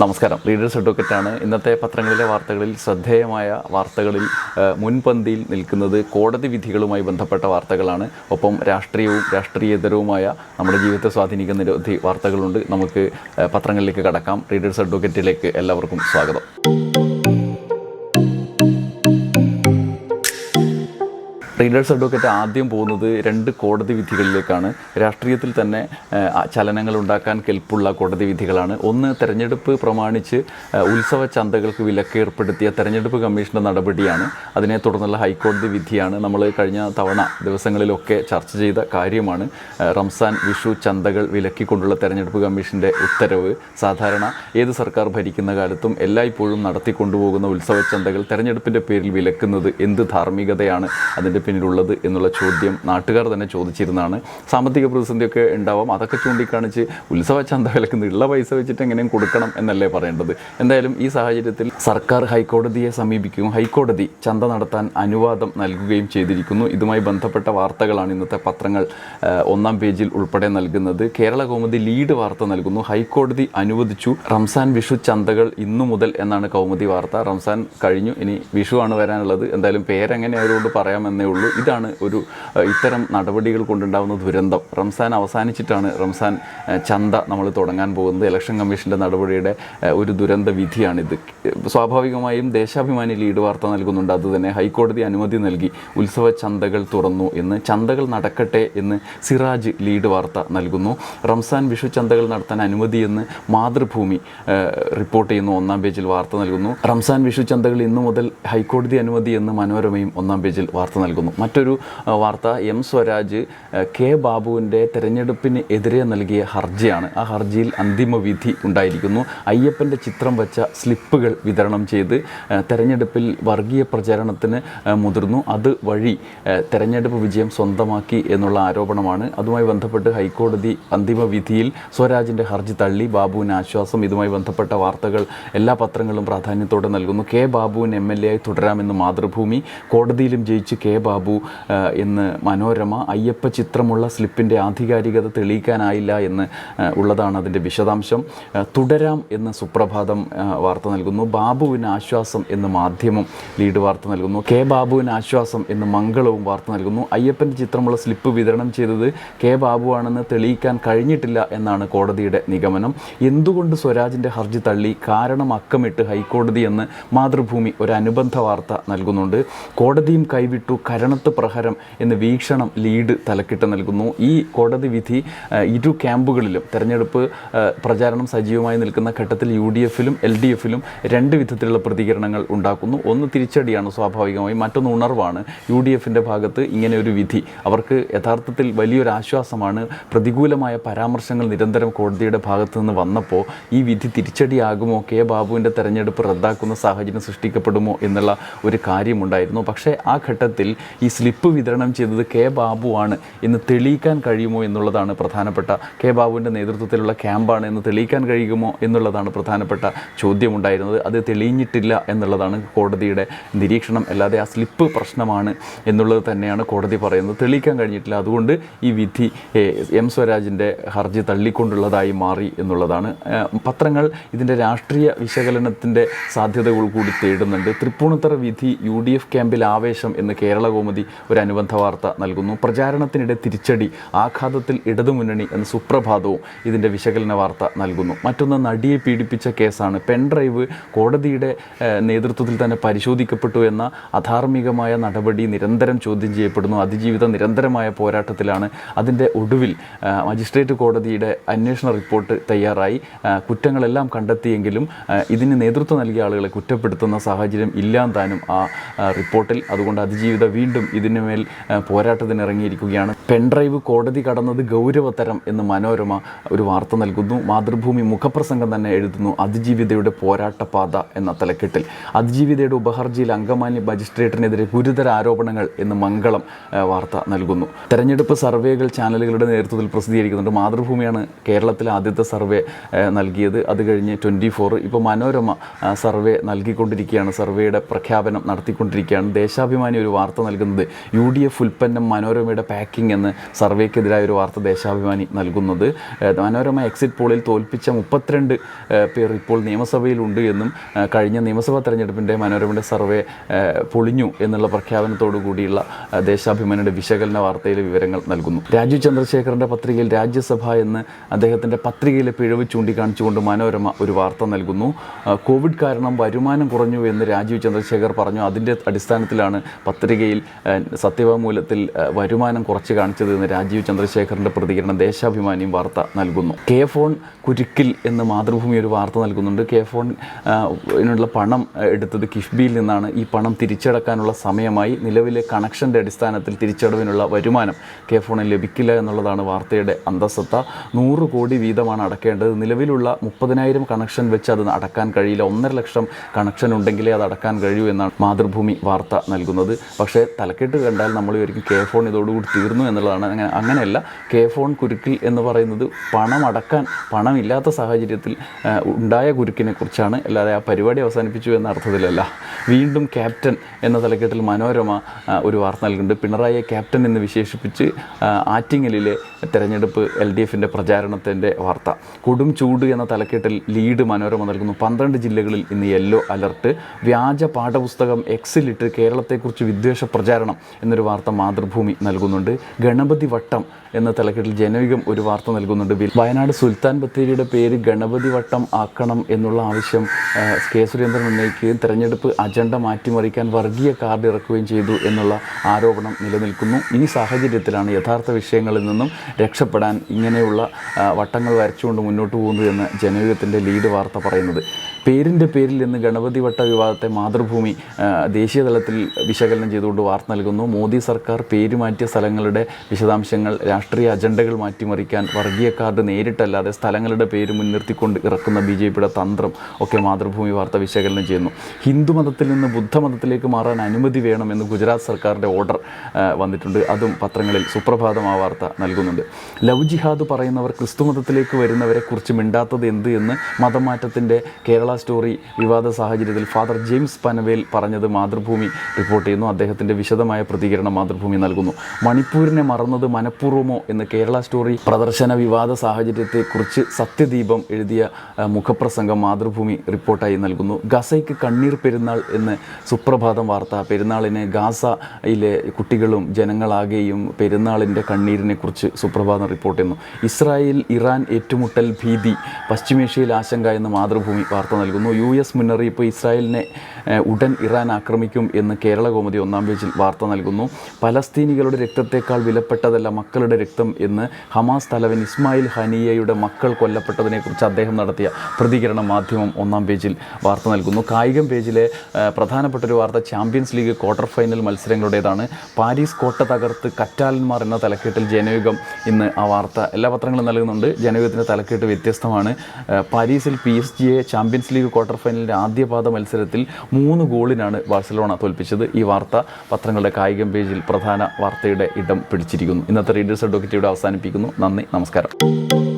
നമസ്കാരം. ലീഡേഴ്സ് അഡ്വക്കറ്റാണ് ഇന്നത്തെ പത്രങ്ങളിലെ വാർത്തകളിൽ ശ്രദ്ധേയമായ വാർത്തകളിൽ മുൻപന്തിയിൽ നിൽക്കുന്നത് കോടതി വിധികളുമായി ബന്ധപ്പെട്ട വാർത്തകളാണ്. ഒപ്പം രാഷ്ട്രീയവും രാഷ്ട്രീയേതരവുമായ നമ്മുടെ ജീവിതത്തെ സ്വാധീനിക്കുന്ന നിരവധി വാർത്തകളുണ്ട്. നമുക്ക് പത്രങ്ങളിലേക്ക് കടക്കാം. ലീഡേഴ്സ് അഡ്വക്കറ്റിലേക്ക് എല്ലാവർക്കും സ്വാഗതം. റീഡേഴ്സ് അഡ്വക്കേറ്റ് ആദ്യം പോകുന്നത് രണ്ട് കോടതി വിധികളിലേക്കാണ്. രാഷ്ട്രീയത്തിൽ തന്നെ ചലനങ്ങൾ ഉണ്ടാക്കാൻ കെൽപ്പുള്ള കോടതി വിധികളാണ്. ഒന്ന് തെരഞ്ഞെടുപ്പ് പ്രമാണിച്ച് ഉത്സവ ചന്തകൾക്ക് വിലക്ക് ഏർപ്പെടുത്തിയ തെരഞ്ഞെടുപ്പ് കമ്മീഷന്റെ നടപടിയാണ്. അതിനെ തുടർന്നുള്ള ഹൈക്കോടതി വിധിയാണ് നമ്മൾ കഴിഞ്ഞ തവണ ദിവസങ്ങളിലൊക്കെ ചർച്ച ചെയ്ത കാര്യമാണ്. റംസാൻ വിഷു ചന്തകൾ വിലക്കിക്കൊണ്ടുള്ള തെരഞ്ഞെടുപ്പ് കമ്മീഷന്റെ ഉത്തരവ്. സാധാരണ ഏത് സർക്കാർ ഭരിക്കുന്ന കാലത്തും എല്ലായ്പ്പോഴും നടത്തിക്കൊണ്ടുപോകുന്ന ഉത്സവ ചന്തകൾ തെരഞ്ഞെടുപ്പിന്റെ പേരിൽ വിലക്കുന്നത് എന്ത് ധാർമ്മികതയാണ്? അതിന്റെ പിന്നിലുള്ളത് എന്നുള്ള ചോദ്യം നാട്ടുകാർ തന്നെ ചോദിച്ചിരുന്നതാണ്. സാമ്പത്തിക പ്രതിസന്ധിയൊക്കെ ഉണ്ടാവാം. അതൊക്കെ ചൂണ്ടിക്കാണിച്ച് ഉത്സവ ചന്ത വിലക്കുന്ന ഉള്ള പൈസ വെച്ചിട്ട് എങ്ങനെയും കൊടുക്കണം എന്നല്ലേ പറയേണ്ടത്. എന്തായാലും ഈ സാഹചര്യത്തിൽ സർക്കാർ ഹൈക്കോടതിയെ സമീപിക്കുകയും ഹൈക്കോടതി ചന്ത നടത്താൻ അനുവാദം നൽകുകയും ചെയ്തിരിക്കുന്നു. ഇതുമായി ബന്ധപ്പെട്ട വാർത്തകളാണ് ഇന്നത്തെ പത്രങ്ങൾ ഒന്നാം പേജിൽ ഉൾപ്പെടെ നൽകുന്നത്. കേരള കൗമുദി ലീഡ് വാർത്ത നൽകുന്നു. ഹൈക്കോടതി അനുവദിച്ചു. റംസാൻ വിഷു ചന്തകൾ ഇന്നു മുതൽ എന്നാണ് കൗമുദി വാർത്ത. റംസാൻ കഴിഞ്ഞു. ഇനി വിഷു ആണ് വരാനുള്ളത്. എന്തായാലും പേരെങ്ങനെ ആയതുകൊണ്ട് പറയാമെന്നേ ഉള്ളൂ. ഇതാണ് ഒരു ഇത്തരം നടപടികൾ കൊണ്ടുണ്ടാകുന്ന ദുരന്തം. റംസാൻ അവസാനിച്ചിട്ടാണ് റംസാൻ ചന്ത നമ്മൾ തുടങ്ങാൻ പോകുന്നത്. ഇലക്ഷൻ കമ്മീഷന്റെ നടപടിയുടെ ഒരു ദുരന്ത വിധിയാണിത്. സ്വാഭാവികമായും ദേശാഭിമാനി ലീഡ് വാർത്ത നൽകുന്നുണ്ട്. അതുതന്നെ ഹൈക്കോടതി അനുമതി നൽകി ഉത്സവ ചന്തകൾ തുറന്നു എന്ന്. ചന്തകൾ നടക്കട്ടെ എന്ന് സിറാജ് ലീഡ് വാർത്ത നൽകുന്നു. റംസാൻ വിഷു ചന്തകൾ നടത്താൻ അനുമതിയെന്ന് മാതൃഭൂമി റിപ്പോർട്ട് ചെയ്യുന്നു. ഒന്നാം പേജിൽ വാർത്ത നൽകുന്നു. റംസാൻ വിഷു ചന്തകൾ ഇന്നു മുതൽ ഹൈക്കോടതി അനുമതി എന്ന് മനോരമയും ഒന്നാം പേജിൽ വാർത്ത നൽകുന്നു. മറ്റൊരു വാർത്ത എം സ്വരാജ് കെ ബാബുവിന്റെ തെരഞ്ഞെടുപ്പിന് എതിരെ നൽകിയ ഹർജിയാണ്. ആ ഹർജിയിൽ അന്തിമ വിധി ഉണ്ടായിരിക്കുന്നു. അയ്യപ്പന്റെ ചിത്രം വച്ച സ്ലിപ്പുകൾ വിതരണം ചെയ്ത് തെരഞ്ഞെടുപ്പിൽ വർഗീയ പ്രചാരണത്തിന് മുതിർന്നു. അത് വഴി തെരഞ്ഞെടുപ്പ് വിജയം സ്വന്തമാക്കി എന്നുള്ള ആരോപണമാണ്. അതുമായി ബന്ധപ്പെട്ട് ഹൈക്കോടതി അന്തിമ വിധിയിൽ സ്വരാജിന്റെ ഹർജി തള്ളി. ബാബുവിന് ആശ്വാസം. ഇതുമായി ബന്ധപ്പെട്ട വാർത്തകൾ എല്ലാ പത്രങ്ങളും പ്രാധാന്യത്തോടെ നൽകുന്നു. കെ ബാബുവിന് എം എൽ എ ആയി തുടരാമെന്ന് മാതൃഭൂമി. കോടതിയിലും ജയിച്ച് കെ ബാബു ആ, എന്ന് മനോരമ അയ്യപ്പ ചിത്രമുള്ള സ്ലിപ്പിന്റെ ആധികാരികത തെളിയിക്കാനായില്ല എന്ന് ഉള്ളതാണ് അതിന്റെ വിശദാംശം. തുടരാം എന്ന് സുപ്രഭാതം വാർത്ത നൽകുന്നു. ബാബുവിന് ആശ്വാസം എന്ന് മാധ്യമം ലീഡ് വാർത്ത നൽകുന്നു. കെ ബാബുവിന് ആശ്വാസം എന്ന് മംഗളവും വാർത്ത നൽകുന്നു. അയ്യപ്പന്റെ ചിത്രമുള്ള സ്ലിപ്പ് വിതരണം ചെയ്തത് കെ ബാബുവാണെന്ന് തെളിയിക്കാൻ കഴിഞ്ഞിട്ടില്ല എന്നാണ് കോടതിയുടെ നിഗമനം. എന്തുകൊണ്ട് സ്വരാജിന്റെ ഹർജി തള്ളി? കാരണം അക്കമിട്ട് ഹൈക്കോടതി എന്ന് മാതൃഭൂമി ഒരു അനുബന്ധ വാർത്ത നൽകുന്നുണ്ട്. കോടതിയും കൈവിട്ടു കരണത്ത് പ്രഹരം എന്ന് വീക്ഷണം ലീഡ് തലക്കിട്ട് നൽകുന്നു. ഈ കോടതി വിധി ഇരു ക്യാമ്പുകളിലും തെരഞ്ഞെടുപ്പ് പ്രചാരണം സജീവമായി നിൽക്കുന്ന ഘട്ടത്തിൽ യു ഡി എഫിലും എൽ ഡി എഫിലും രണ്ട് വിധത്തിലുള്ള പ്രതികരണങ്ങൾ ഉണ്ടാക്കുന്നു. ഒന്ന് തിരിച്ചടിയാണ് സ്വാഭാവികമായി മറ്റൊന്ന് ഉണർവാണ്. യു ഡി എഫിന്റെ ഭാഗത്ത് ഇങ്ങനെ ഒരു വിധി. അവർക്ക് യഥാർത്ഥത്തിൽ വലിയൊരു ആശ്വാസമാണ്. പ്രതികൂലമായ പരാമർശങ്ങൾ നിരന്തരം കോടതിയുടെ ഭാഗത്തു നിന്ന് വന്നപ്പോൾ ഈ വിധി തിരിച്ചടിയാകുമോ കെ ബാബുവിന്റെ തെരഞ്ഞെടുപ്പ് റദ്ദാക്കുന്ന സാഹചര്യം സൃഷ്ടിക്കപ്പെടുമോ എന്നുള്ള ഒരു കാര്യമുണ്ടായിരുന്നു. പക്ഷേ ആ ഘട്ടത്തിൽ ഈ സ്ലിപ്പ് വിതരണം ചെയ്തത് കെ ബാബുവാണ് എന്ന് തെളിയിക്കാൻ കഴിയുമോ എന്നുള്ളതാണ് പ്രധാനപ്പെട്ട. കെ ബാബുവിന്റെ നേതൃത്വത്തിലുള്ള ക്യാമ്പാണ് എന്ന് തെളിയിക്കാൻ കഴിയുമോ എന്നുള്ളതാണ് പ്രധാനപ്പെട്ട ചോദ്യമുണ്ടായിരുന്നത്. അത് തെളിഞ്ഞിട്ടില്ല എന്നുള്ളതാണ് കോടതിയുടെ നിരീക്ഷണം. അല്ലാതെ ആ സ്ലിപ്പ് പ്രശ്നമാണ് എന്നുള്ളത് തന്നെയാണ് കോടതി പറയുന്നത്. തെളിയിക്കാൻ കഴിഞ്ഞിട്ടില്ല. അതുകൊണ്ട് ഈ വിധി എം സ്വരാജിന്റെ ഹർജി തള്ളിക്കൊണ്ടുള്ളതായി മാറി എന്നുള്ളതാണ്. പത്രങ്ങൾ ഇതിന്റെ രാഷ്ട്രീയ വിശകലനത്തിന്റെ സാധ്യതകൾ കൂടി തേടുന്നുണ്ട്. തൃപ്പൂണിത്തറ വിധി യു ഡി എഫ് ക്യാമ്പിൽ ആവേശം എന്ന് കേരള കൗമുദി ഒരു അനുബന്ധ വാർത്ത നൽകുന്നു. പ്രചാരണത്തിനിടെ തിരിച്ചടി ആഘാതത്തിൽ ഇടതുമുന്നണി എന്ന സുപ്രഭാതവും ഇതിന്റെ വിശകലന വാർത്ത നൽകുന്നു. മറ്റൊന്ന് നടിയെ പീഡിപ്പിച്ച കേസാണ്. പെൻഡ്രൈവ് കോടതിയുടെ നേതൃത്വത്തിൽ തന്നെ പരിശോധിക്കപ്പെട്ടു എന്ന അധാർമികമായ നടപടി നിരന്തരം ചോദ്യം ചെയ്യപ്പെടുന്നു. അതിജീവിത നിരന്തരമായ പോരാട്ടത്തിലാണ് അതിന്റെ ഒടുവിൽ മജിസ്ട്രേറ്റ് കോടതിയുടെ അന്വേഷണ റിപ്പോർട്ട് തയ്യാറായി. കുറ്റങ്ങളെല്ലാം കണ്ടെത്തിയെങ്കിലും ഇതിന് നേതൃത്വം നൽകിയ ആളുകളെ കുറ്റപ്പെടുത്തുന്ന സാഹചര്യം ഇല്ലാതാനും ആ, റിപ്പോർട്ടിൽ. അതുകൊണ്ട് അതിജീവിത വീണ്ടും ഇതിനുമേൽ ആ, പോരാട്ടത്തിന് ഇറങ്ങിയിരിക്കുകയാണ്. പെൺഡ്രൈവ് കോടതി കടന്നത് ഗൗരവതരം എന്ന് മനോരമ ഒരു വാർത്ത നൽകുന്നു. മാതൃഭൂമി മുഖപ്രസംഗം തന്നെ എഴുതുന്നു. അതിജീവിതയുടെ പോരാട്ടപാത എന്ന തലക്കെട്ടിൽ. അതിജീവിതയുടെ ഉപഹർജിയിൽ അങ്കമാലി മജിസ്ട്രേറ്റിനെതിരെ ഗുരുതര ആരോപണങ്ങൾ എന്ന് മംഗളം വാർത്ത നൽകുന്നു. തെരഞ്ഞെടുപ്പ് സർവേകൾ ചാനലുകളുടെ നേതൃത്വത്തിൽ പ്രസിദ്ധീകരിക്കുന്നുണ്ട്. മാതൃഭൂമിയാണ് കേരളത്തിലെ ആദ്യത്തെ സർവേ നൽകിയത്. അത് കഴിഞ്ഞ് ട്വന്റി ഫോർ ഇപ്പോൾ മനോരമ സർവേ നൽകിക്കൊണ്ടിരിക്കുകയാണ്. സർവേയുടെ പ്രഖ്യാപനം നടത്തിക്കൊണ്ടിരിക്കുകയാണ്. ദേശാഭിമാനി ഒരു വാർത്ത നൽകുന്നു. നൽകുന്നത്. യു ഡി എഫ് ഉൽപ്പന്നം മനോരമയുടെ പാക്കിംഗ് എന്ന് സർവേക്കെതിരായ ഒരു വാർത്ത ദേശാഭിമാനി നൽകുന്നത്. മനോരമ എക്സിറ്റ് പോളിൽ തോൽപ്പിച്ച മുപ്പത്തിരണ്ട് പേർ ഇപ്പോൾ നിയമസഭയിലുണ്ട് എന്നും കഴിഞ്ഞ നിയമസഭാ തെരഞ്ഞെടുപ്പിന്റെ മനോരമയുടെ സർവേ പൊളിഞ്ഞു എന്നുള്ള പ്രഖ്യാപനത്തോടു കൂടിയുള്ള ദേശാഭിമാനിയുടെ വിശകലന വാർത്തയിലെ വിവരങ്ങൾ നൽകുന്നു. രാജീവ് ചന്ദ്രശേഖറിന്റെ പത്രികയിൽ രാജ്യസഭ എന്ന് അദ്ദേഹത്തിന്റെ പത്രികയിലെ പിഴവ് ചൂണ്ടിക്കാണിച്ചുകൊണ്ട് മനോരമ ഒരു വാർത്ത നൽകുന്നു. കോവിഡ് കാരണം വരുമാനം കുറഞ്ഞു എന്ന് രാജീവ് ചന്ദ്രശേഖർ പറഞ്ഞു. അതിന്റെ അടിസ്ഥാനത്തിലാണ് പത്രികയിൽ സത്യവാങ്മൂലത്തിൽ വരുമാനം കുറച്ച് കാണിച്ചത് എന്ന് രാജീവ് ചന്ദ്രശേഖറിന്റെ പ്രതികരണം ദേശാഭിമാനിയും വാർത്ത നൽകുന്നു. കെ ഫോൺ കുരുക്കിൽ എന്ന് മാതൃഭൂമി ഒരു വാർത്ത നൽകുന്നുണ്ട്. കെ ഫോൺ ഇതിനുള്ള പണം എടുത്തത് കിഫ്ബിയിൽ നിന്നാണ്. ഈ പണം തിരിച്ചടക്കാനുള്ള സമയമായി നിലവിലെ കണക്ഷന്റെ അടിസ്ഥാനത്തിൽ തിരിച്ചടവിനുള്ള വരുമാനം കെ ഫോണിൽ ലഭിക്കില്ല എന്നുള്ളതാണ് വാർത്തയുടെ അന്തസ്സത്ത. നൂറ് കോടി വീതമാണ് അടക്കേണ്ടത്. നിലവിലുള്ള മുപ്പതിനായിരം കണക്ഷൻ വെച്ച് അത് അടക്കാൻ കഴിയില്ല. ഒന്നര ലക്ഷം കണക്ഷൻ ഉണ്ടെങ്കിലേ അത് അടക്കാൻ കഴിയൂ എന്നാണ് മാതൃഭൂമി വാർത്ത നൽകുന്നത്. പക്ഷേ തലക്കെട്ട് കണ്ടാൽ നമ്മൾ ഒരിക്കലും കെ ഫോൺ ഇതോടുകൂടി തീർന്നു എന്നുള്ളതാണ്. അങ്ങനെ അങ്ങനെയല്ല. കെ ഫോൺ കുരുക്കിൽ എന്ന് പറയുന്നത് പണം അടക്കാൻ പണമില്ലാത്ത സാഹചര്യത്തിൽ ഉണ്ടായ കുരുക്കിനെ കുറിച്ചാണ്. അല്ലാതെ ആ പരിപാടി അവസാനിപ്പിച്ചു എന്ന അർത്ഥത്തിലല്ല. വീണ്ടും ക്യാപ്റ്റൻ എന്ന തലക്കെട്ടിൽ മനോരമ ഒരു വാർത്ത നൽകുന്നുണ്ട്. പിണറായിയെ ക്യാപ്റ്റൻ എന്ന് വിശേഷിപ്പിച്ച് ആറ്റിങ്ങലിലെ തെരഞ്ഞെടുപ്പ് എൽ ഡി എഫിന്റെ പ്രചാരണത്തിന്റെ വാർത്ത. കൊടും ചൂട് എന്ന തലക്കെട്ടിൽ ലീഡ് മനോരമ നൽകുന്നു. പന്ത്രണ്ട് ജില്ലകളിൽ ഇന്ന് യെല്ലോ അലർട്ട്. വ്യാജ പാഠപുസ്തകം എക്സിലിട്ട് കേരളത്തെക്കുറിച്ച് വിദ്വേഷ പ്രചാരണം എന്നൊരു വാർത്ത മാതൃഭൂമി നൽകുന്നുണ്ട്. ഗണപതി വട്ടം എന്ന തലക്കെട്ടിൽ ജനവികം ഒരു വാർത്ത നൽകുന്നുണ്ട്. വയനാട് സുൽത്താൻ ബത്തേരിയുടെ പേര് ഗണപതി വട്ടം ആക്കണം എന്നുള്ള ആവശ്യം കെ സുരേന്ദ്രൻ ഉന്നയിക്കുകയും തെരഞ്ഞെടുപ്പ് അജണ്ട മാറ്റിമറിക്കാൻ വർഗീയ കാർഡ് ഇറക്കുകയും ചെയ്തു എന്നുള്ള ആരോപണം നിലനിൽക്കുന്നു. ഈ സാഹചര്യത്തിലാണ് യഥാർത്ഥ വിഷയങ്ങളിൽ നിന്നും രക്ഷപ്പെടാൻ ഇങ്ങനെയുള്ള വട്ടങ്ങൾ വരച്ചുകൊണ്ട് മുന്നോട്ട് പോകുന്നത് എന്ന് ജനവികത്തിന്റെ ലീഡ് വാർത്ത പറയുന്നത്. പേരിന്റെ പേരിൽ ഇന്ന് ഗണപതി വട്ട വിവാദത്തെ മാതൃഭൂമി ദേശീയ തലത്തിൽ വിശകലനം ചെയ്തുകൊണ്ട് വാർത്ത നൽകുന്നു. മോദി സർക്കാർ പേര് മാറ്റിയ സ്ഥലങ്ങളുടെ വിശദാംശങ്ങൾ രാഷ്ട്രീയ അജണ്ടകൾ മാറ്റിമറിക്കാൻ വർഗീയ കാർഡ് നേരിട്ടല്ലാതെ സ്ഥലങ്ങളുടെ പേര് മുൻനിർത്തിക്കൊണ്ട് ഇറക്കുന്ന ബി ജെ പിയുടെ തന്ത്രം ഒക്കെ മാതൃഭൂമി വാർത്ത വിശകലനം ചെയ്യുന്നു. ഹിന്ദുമതത്തിൽ നിന്ന് ബുദ്ധമതത്തിലേക്ക് മാറാൻ അനുമതി വേണമെന്ന് ഗുജറാത്ത് സർക്കാരിന്റെ ഓർഡർ വന്നിട്ടുണ്ട്. അതും പത്രങ്ങളിൽ സുപ്രഭാതം ആ വാർത്ത നൽകുന്നുണ്ട്. ലവ് ജിഹാദ് പറയുന്നവർ ക്രിസ്തുമതത്തിലേക്ക് വരുന്നവരെ കുറിച്ച് മിണ്ടാത്തത് എന്ത് എന്ന് മതമാറ്റത്തിന്റെ കേരള സ്റ്റോറി വിവാദ സാഹചര്യത്തിൽ ഫാദർ ജെയിംസ് പനവേൽ പറഞ്ഞത് മാതൃഭൂമി റിപ്പോർട്ട് ചെയ്യുന്നു. അദ്ദേഹത്തിന്റെ വിശദമായ പ്രതികരണം മാതൃഭൂമി നൽകുന്നു. മണിപ്പൂരിനെ മറന്നത് മനഃപൂർവമോ എന്ന് കേരള സ്റ്റോറി പ്രദർശന വിവാദ സാഹചര്യത്തെക്കുറിച്ച് സത്യദീപം എഴുതിയ മുഖപ്രസംഗം മാതൃഭൂമി റിപ്പോർട്ടായി നൽകുന്നു. ഗസയ്ക്ക് കണ്ണീർ പെരുന്നാൾ എന്ന് സുപ്രഭാതം വാർത്ത പെരുന്നാളിനെ ഗാസയിലെ കുട്ടികളും ജനങ്ങളാകെയും പെരുന്നാളിന്റെ കണ്ണീരിനെ കുറിച്ച് സുപ്രഭാതം റിപ്പോർട്ട് ചെയ്യുന്നു. ഇസ്രായേൽ ഇറാൻ ഏറ്റുമുട്ടൽ ഭീതി പശ്ചിമേഷ്യയിൽ ആശങ്ക എന്ന് മാതൃഭൂമി വാർത്ത നൽകുന്നു. യു എസ് മുന്നറിയിപ്പ് ഇസ്രായേലിനെ ഉടൻ ഇറാൻ ആക്രമിക്കും എന്ന് കേരള കോമതി ഒന്നാം പേജിൽ വാർത്ത നൽകുന്നു. പലസ്തീനികളുടെ രക്തത്തേക്കാൾ വിലപ്പെട്ടതല്ല മക്കളുടെ രക്തം എന്ന് ഹമാസ് തലവൻ ഇസ്മായിൽ ഹനിയയുടെ മക്കൾ കൊല്ലപ്പെട്ടതിനെക്കുറിച്ച് അദ്ദേഹം നടത്തിയ പ്രതികരണം മാധ്യമം ഒന്നാം പേജിൽ വാർത്ത നൽകുന്നു. കായികം പേജിലെ പ്രധാനപ്പെട്ട ഒരു വാർത്ത ചാമ്പ്യൻസ് ലീഗ് ക്വാർട്ടർ ഫൈനൽ മത്സരങ്ങളുടേതാണ്. പാരീസ് കോട്ട തകർത്ത് കറ്റാലന്മാർ എന്ന തലക്കെട്ടിൽ ജനയുഗം ഇന്ന് ആ വാർത്ത എല്ലാ പത്രങ്ങളും നൽകുന്നുണ്ട്. ജനയുഗത്തിന്റെ തലക്കെട്ട് വ്യത്യസ്തമാണ്. പാരീസിൽ പി എസ് ജിയെ ചാമ്പ്യൻസ് ക്വാർട്ടർ ഫൈനലിന്റെ ആദ്യപാദ മത്സരത്തിൽ മൂന്ന് ഗോളിനാണ് ബാഴ്സലോണ തോൽപ്പിച്ചത്. ഈ വാർത്ത പത്രങ്ങളുടെ കായികം പേജിൽ പ്രധാന വാർത്തയുടെ ഇടം പിടിച്ചിരിക്കുന്നു. ഇന്നത്തെ റീഡേഴ്സ് അഡ്വക്കറ്റ് ഇവിടെ അവസാനിപ്പിക്കുന്നു. നന്ദി നമസ്കാരം.